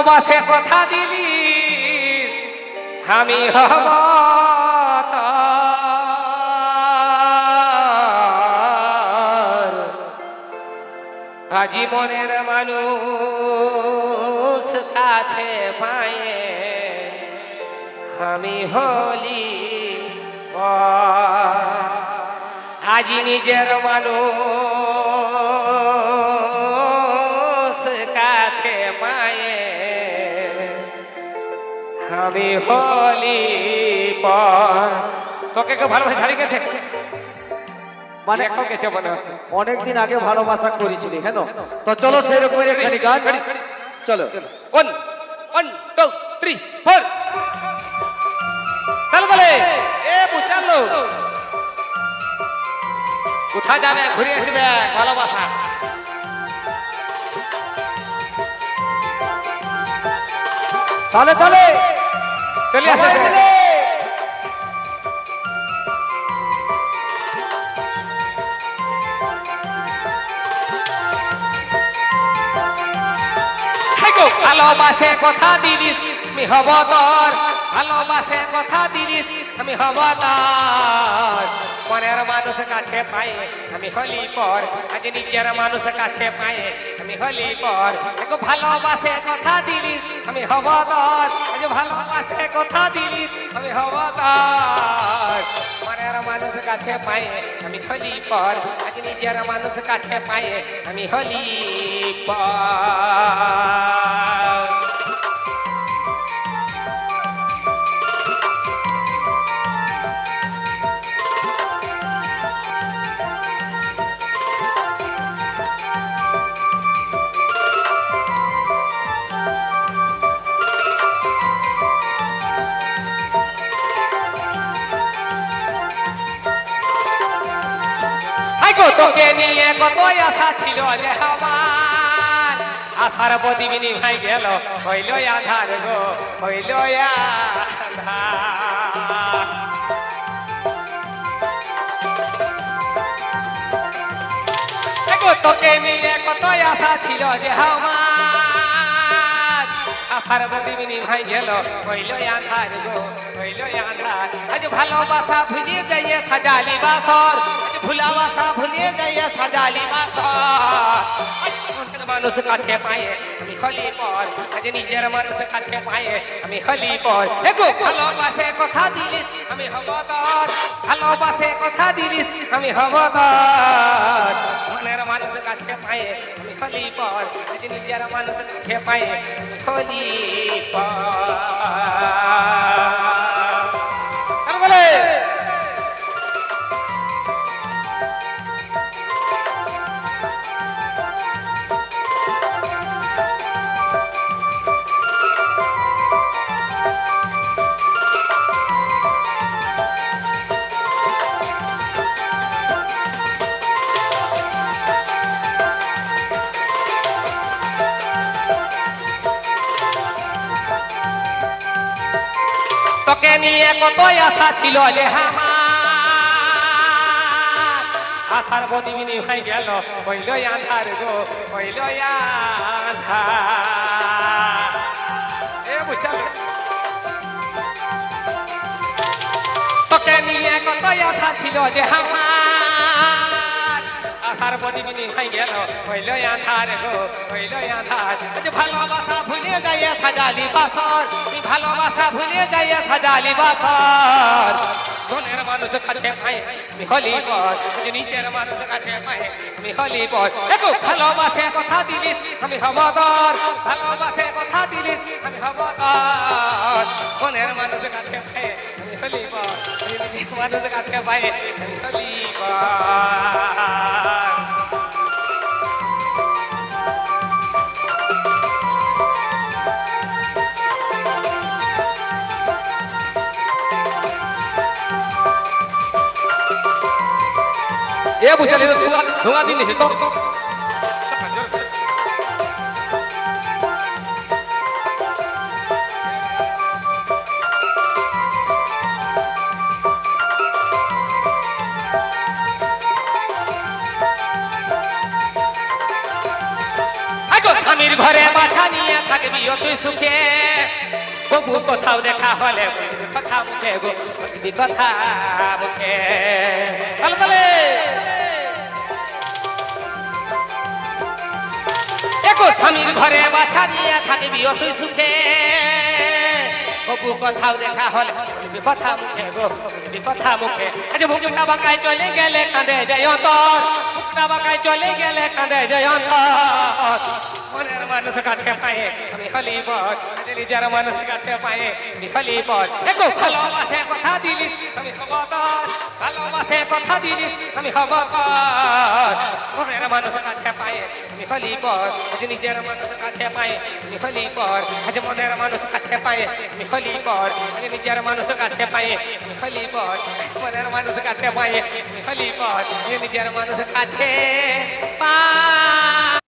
ভালোবাসে কথা দিলি আমি হব। আজীবনের মানুষ কাছে পায়ে আমি হলি আজি নিজের মানুষ আমি হলি পর। তোকে কেউ ভালোভাবে ছাড়ি গেছে? মানে এখন গেছে মনে হচ্ছে। অনেকদিন আগে ভালোবাসা করেছিলি কেন তো চলো সেই রকমের একখানি গান। চলো। One one two three four তাহলে বলে এ বুঝালো কোথায় যাবে? ঘুরে আসবে ভালোবাসা। তাহলে তাহলে চলে আসে ভালোবাসে কথা দিলিস আমি হব তোর। ভালোবাসে কথা দিলিস আমি হব তোর। মনের মানুষ কাছে পায়ে, আমি হলি পর, আজ নিজের মানুষ কাছে পায়ে, আমি হলি পর। দেখো ভালোবাসে কথা দিলিস আমি হব তোর আজ ভালোবাসে কথা দিলিস আমি হব তোর মনের মানুষ কাছে পায়ে, আমি হলি পর। আজ নিজের মানুষ কাছে পায়ে, আমি হলি পর। তোকে নিয়ে কত আশা ছিল যে আমার? আশার বদিবিনী ভাই গেল, হইল আধার গো, হইল তোকে নিয়ে কত আশা ছিল যে আমার? আশার বদিবিনী ভাই গেল হইল আধার গো হইল আধার। আজ ভালোবাসা ভুলিয়ে যাইয়ে সাজালি বাসর, আজ ভুলিয়ে যাইয়ে সাজালি বাসর। মানুষ কাছে পায়ে, আমি হলি পর। আজ নিজের মানুষ কাছে পায়ে, আমি হলি পর। এগো ভালোবাসে কথা দিলিস, আমি হব তোর ভালোবাসে কথা দিলিস, আমি হব তোর কাছে পায়ে হলি পর নিজের মানুষ কাছে পায়ে হলি পর। তোকে নিয়ে কত আশা ছিল যে আশার বদিবিনী হয়ে গেল হইল আধার গো হইল আধার। এ তোকে নিয়ে কত আশা ছিল যে আমার আশার বদিবিনী হয়ে গেল, হইল আধার গো, হইল আধার। ভালোবাসা ভুলে যাইয়ে সাজালি বাসর ভালোবাসা ভুলে যাইয়ে সাজালি বাসর। মনের মানুষ কাছে পায় আমি হলি পর আজ মানুষ কাছে পায় আমি হলি পর দেখো, ভালোবাসে কথা দিলিস, আমি হব তোর ভালোবাসে কথা মানুষ কাছে পায়ে এ বুঝালি তো ধোঁয়া দিন তো ঘরে বাছা নিয়ে থাক থাকবি তুই সুখে। তবু কোথাও দেখা হলে কথা মুখে গো কথা মুখে। তালে তালে। দেখো স্বামীর ঘরে বাছা দিয়ে থাকবি তুই সুখে। তবু কোথাও দেখা হলে কথা মুখে গো কথা মুখে। আজ মুখটা বাঁকায় চলে গেলে কাঁদে যায় অন্তর। মুখটা বাঁকায় চলে গেলে কাঁদে যায় অন্তর। মনের মানুষ কাছে পায়ে আমি হলি পথ। নিজের মানুষ কাছে পায়ে আমি হলি পথ দেখো ভালোবাসে ভালোবাসে কথা দিলিস আমি খবর মনের মানুষ কাছে পায়ে আমি হলি আজ নিজের মানুষ কাছে পায়ে আমি হলি পর আজ মনের কাছে পায়ে আমি হলি পর আজ কাছে পায়ে আমি হলি পর মনের কাছে পায়ে আমি হলি পর নিজের মানুষ কাছে পায়ে